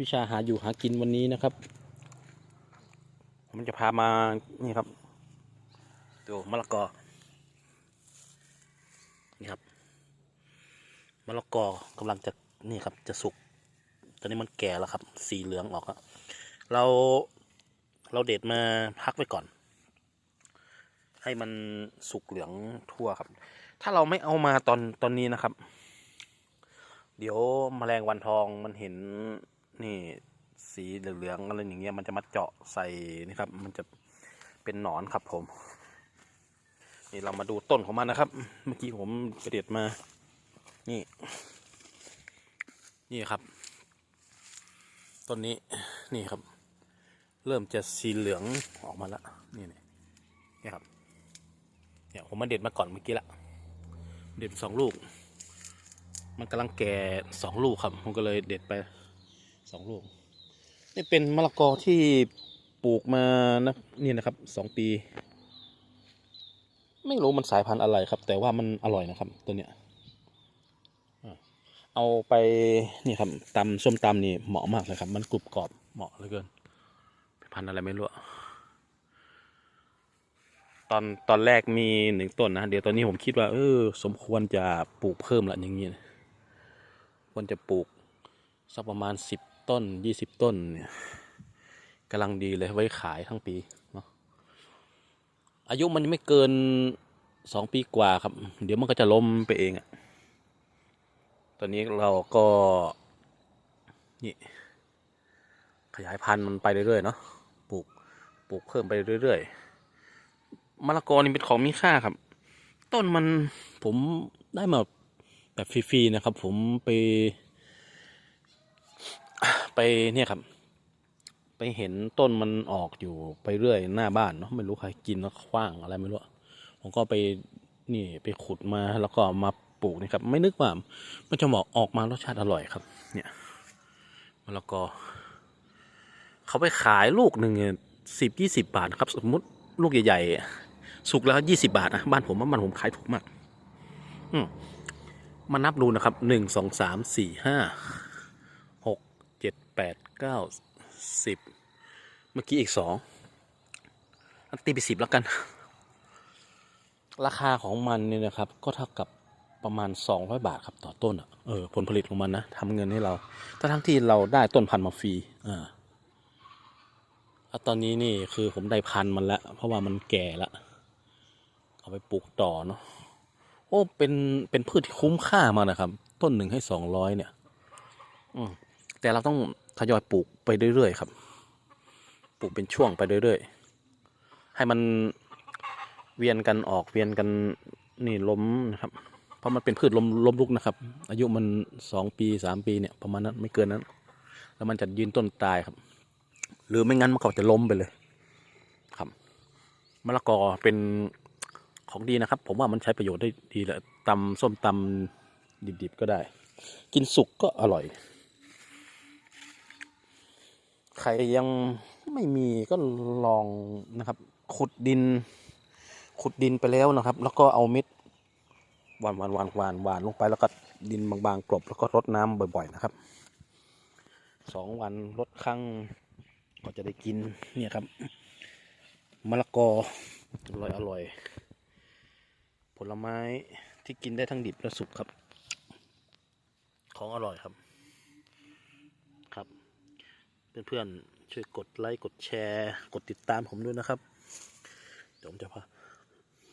วิชาหาอยู่หากินวันนี้นะครับผมจะพามานี่ครับดูมะละกอ นี่ครับมะละกอกำลังจะนี่ครับ จะสุก ตอนนี้มันแก่แล้วครับ สีเหลืองออกแล้วเราเราเด็ดมาพักไว้ก่อน ให้มันสุกเหลืองทั่วครับ ถ้าเราไม่เอามาตอนตอนนี้นะครับ เดี๋ยวแมลงวันทองมันเห็น นี่สีเหลืองๆอะไรอย่างเงี้ยมันจะมาเจาะใส่นี่ครับ มันจะเป็นหนอนครับผม นี่เรามาดูต้นของมันนะครับ เมื่อกี้ผมไปเด็ดมา นี่ นี่ครับ ต้นนี้นี่ครับ เริ่มจะสีเหลืองออกมาแล้วนี่นี่นี่ครับเนี่ยผมมาเด็ดมาก่อนเมื่อกี้ละเด็ดสองลูก มันกำลังแก่สองลูกครับผมก็เลยเด็ดไป สองลูก นี่เป็นมะละกอที่ปลูกมานะนี่นะครับสองปี ไม่รู้มันสายพันธุ์อะไรครับ แต่ว่ามันอร่อยนะครับ ตัวเนี้ยเอาไปนี่ครับตำส้มตำนี่เหมาะมากเลยครับ มันกรุบกรอบเหมาะเหลือเกินพันธุ์อะไรไม่รู้ตอนตอนแรกมีหนึ่งต้นนะเดี๋ยวตอนนี้ผมคิดว่าเออสมควรจะปลูกเพิ่มละอย่างเงี้ยควรจะปลูกสักประมาณสิบ ต้นยี่สิบต้นเนี่ยกำลังดีเลยไว้ขายทั้งปีเนาะอายุมันไม่เกินสองปีกว่าครับ เดี๋ยวมันก็จะล้มไปเองอะตอนนี้เราก็นี่ขยายพันธุ์มันไปเรื่อยๆเนาะปลูกปลูกเพิ่มไปเรื่อยๆมะละกอนี่เป็นของมีค่าครับ ต้นมันผมได้มาแบบฟรีๆนะครับ ผมไป ไปเนี่ยครับ ไปเห็นต้นมันออกอยู่ไปเรื่อยหน้าบ้านเนาะไม่รู้ใครกินแล้วคว้างอะไรไม่รู้ผมก็ไปนี่ไปขุดมาแล้วก็มาปลูกนี่ครับ ไม่นึกว่ามันจะเหมาะออกมารสชาติอร่อยครับ เนี่ยมะละกอเขาไปขายลูกหนึ่งสิบยี่สิบาทครับ สมมติลูกใหญ่ๆ สุกแล้วยี่สิบาทนะบ้านผมว่าบ้านผมขายถูกมาก อืมมานับดูนะครับหนึ่งสองสามสี่ห้า แปดเก้าสิบเมื่อกี้อีกสองตีไปสิบแล้วกัน ราคาของมันเนี่ยนะครับ ก็เท่ากับประมาณสองร้อยบาทครับต่อต้นอะเออผลผลิตของมันนะทำเงินให้เราถ้าทั้งที่เราได้ต้นพันธุ์มาฟรีอ่าตอนนี้นี่คือผมได้พันธุ์มันแล้วเพราะว่ามันแก่ล้วเอาไปปลูกต่อเนาะโอ้เป็นเป็นพืชที่คุ้มค่ามากนะครับ ต้นหนึ่งให้สองร้อยเนี่ย อืมแต่เราต้อง ทยอยปลูกไปเรื่อยๆครับ ปลูกเป็นช่วงไปเรื่อยๆ ให้มันเวียนกันออกเวียนกันนี่ล้มนะครับ เพราะมันเป็นพืชล้มล้มลุกนะครับ อายุมันสองปีสามปีเนี่ยประมาณนั้นไม่เกินนั้น แล้วมันจะยืนต้นตายครับ หรือไม่งั้นมันก็จะล้มไปเลย ครับมะละกอเป็นของดีนะครับ ผมว่ามันใช้ประโยชน์ได้ดีแหละตำส้มตำดิบๆก็ได้ กินสุกก็อร่อย ใครยังไม่มีก็ลองนะครับ ขุดดิน ขุดดินไปแล้วนะครับ แล้วก็เอาเม็ดหวานหวานหวานหวานหวานลงไปแล้วก็ดินบางๆกลบแล้วก็รดน้ำบ่อย ๆ นะครับสองวันรดครั้งก็จะได้กินเนี่ยครับมะละกออร่อยอร่อย ผลไม้ที่กินได้ทั้งดิบและสุกครับ ของอร่อยครับครับ เพื่อนๆช่วยกดไลค์กดแชร์ กดติดตามผมด้วยนะครับ เดี๋ยวผมจะพา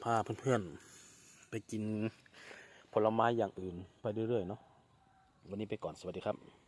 พาเพื่อนๆไปกินผลไม้อย่างอื่นไปเรื่อยๆเนาะวันนี้ไปก่อนสวัสดีครับ